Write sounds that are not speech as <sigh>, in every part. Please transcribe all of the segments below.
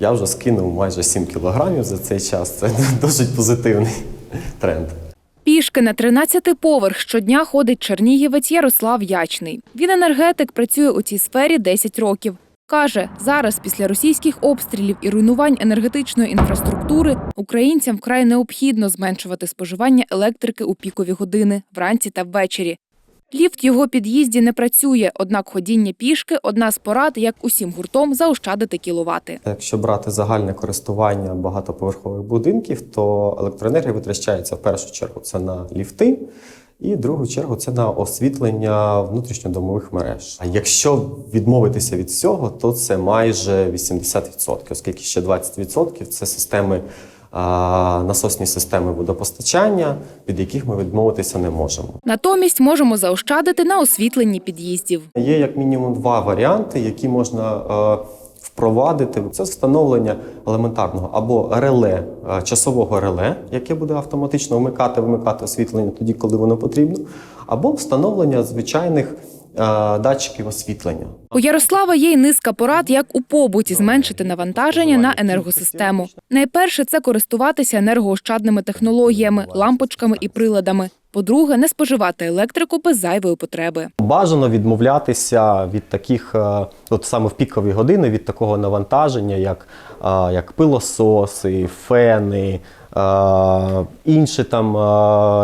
Я вже скинув майже 7 кілограмів за цей час. Це <laughs> досить позитивний тренд. Пішки на 13-й поверх щодня ходить чернігівець Ярослав Ячний. Він енергетик, працює у цій сфері 10 років. Каже, зараз після російських обстрілів і руйнувань енергетичної інфраструктури українцям вкрай необхідно зменшувати споживання електрики у пікові години вранці та ввечері. Ліфт в його під'їзді не працює, однак ходіння пішки одна з порад, як усім гуртом заощадити кіловати. Якщо брати загальне користування багатоповерхових будинків, то електроенергія витрачається в першу чергу це на ліфти, і в другу чергу це на освітлення внутрішньодомових мереж. А якщо відмовитися від всього, то це майже 80%, оскільки ще 20% це системи. Насосні системи водопостачання, від яких ми відмовитися не можемо. Натомість можемо заощадити на освітленні під'їздів. Є як мінімум два варіанти, які можна е, впровадити. Це встановлення елементарного або реле, е, часового реле, яке буде автоматично вмикати, вимикати освітлення тоді, коли воно потрібно, або встановлення звичайних датчиків освітлення. У Ярослава є й низка порад, як у побуті зменшити навантаження на енергосистему. Найперше це користуватися енергоощадними технологіями, лампочками і приладами. По-друге, не споживати електрику без зайвої потреби. Бажано відмовлятися від таких, е, от саме в пікові години, від такого навантаження, як, е, як пилососи, фени, е, інші там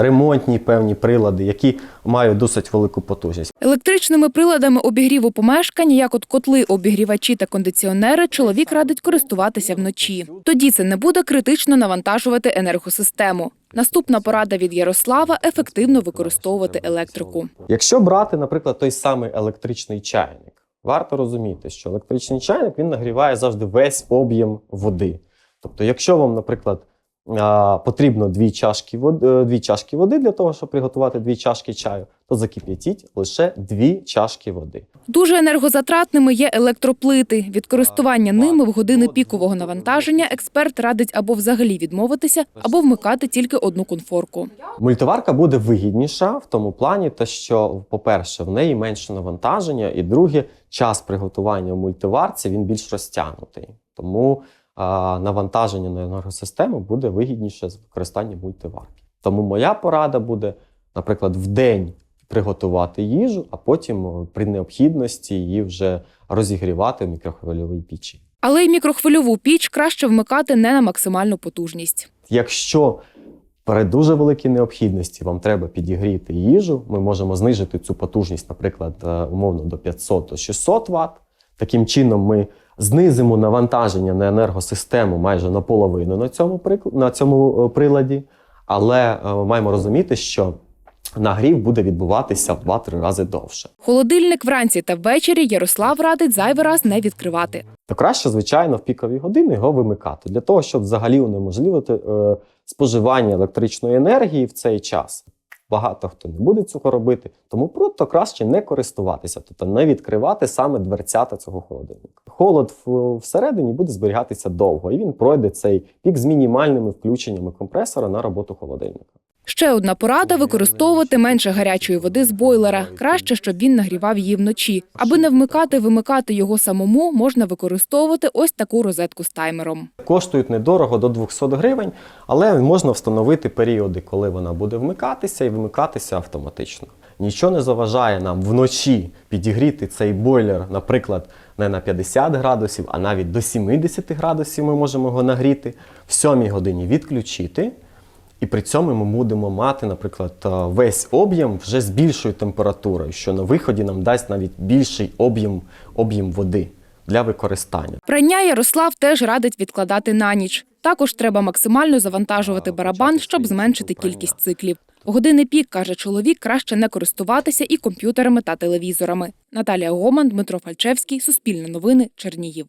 ремонтні певні прилади, які мають досить велику потужність. Електричними приладами обігріву помешкання, як от котли, обігрівачі та кондиціонери, чоловік радить користуватися вночі. Тоді це не буде критично навантажувати енергосистему. Наступна порада від Ярослава ефективно використовувати електрику. Якщо брати, наприклад, той самий електричний чайник, варто розуміти, що електричний чайник він нагріває завжди весь об'єм води. Тобто, якщо вам, наприклад, потрібно дві чашки води, дві чашки води для того, щоб приготувати дві чашки чаю, то закип'ятіть лише дві чашки води. Дуже енергозатратними є електроплити. Від користування ними в години пікового навантаження експерт радить або взагалі відмовитися, або вмикати тільки одну конфорку. Мультиварка буде вигідніша в тому плані, те, що, по-перше, в неї менше навантаження, і друге, час приготування в мультиварці він більш розтягнутий. Тому навантаження на енергосистему буде вигідніше з використанням мультиварки. Тому моя порада буде, наприклад, в день приготувати їжу, а потім при необхідності її вже розігрівати в мікрохвильовій печі. Але й мікрохвильову піч краще вмикати не на максимальну потужність. Якщо при дуже великій необхідності вам треба підігріти їжу, ми можемо знижити цю потужність, наприклад, е, умовно до 500-600 Вт. Таким чином, ми знизимо навантаження на енергосистему майже наполовину на цьому, на цьому е, приладі, але е, маємо розуміти, що нагрів буде відбуватися в 2-3 рази довше. Холодильник вранці та ввечері Ярослав радить зайвий раз не відкривати. то краще, звичайно, в пікові години його вимикати для того, щоб взагалі унеможливити е, споживання електричної енергії в цей час. Багато хто не буде цього робити, тому просто краще не користуватися, тобто не відкривати саме дверцята цього холодильника. Холод всередині буде зберігатися довго, і він пройде цей пік з мінімальними включеннями компресора на роботу холодильника. Ще одна порада використовувати менше гарячої води з бойлера. Краще, щоб він нагрівав її вночі. Аби не вмикати, вимикати його самому, можна використовувати ось таку розетку з таймером. Коштують недорого до 200 гривень, але можна встановити періоди, коли вона буде вмикатися і вимикатися автоматично. Нічого не заважає нам вночі підігріти цей бойлер, наприклад, не на 50 градусів, а навіть до 70 градусів ми можемо його нагріти, в 7 годині відключити. І при цьому ми будемо мати, наприклад, е, весь об'єм вже з більшою температурою, що на виході нам дасть навіть більший об'єм, об'єм води для використання. Прання Ярослав теж радить відкладати на ніч. Також треба максимально завантажувати барабан, щоб зменшити кількість циклів. У години пік, каже чоловік, краще не користуватися і комп'ютерами та телевізорами. Наталія Гоман, Дмитро Фальчевський, Суспільне новини, Чернігів.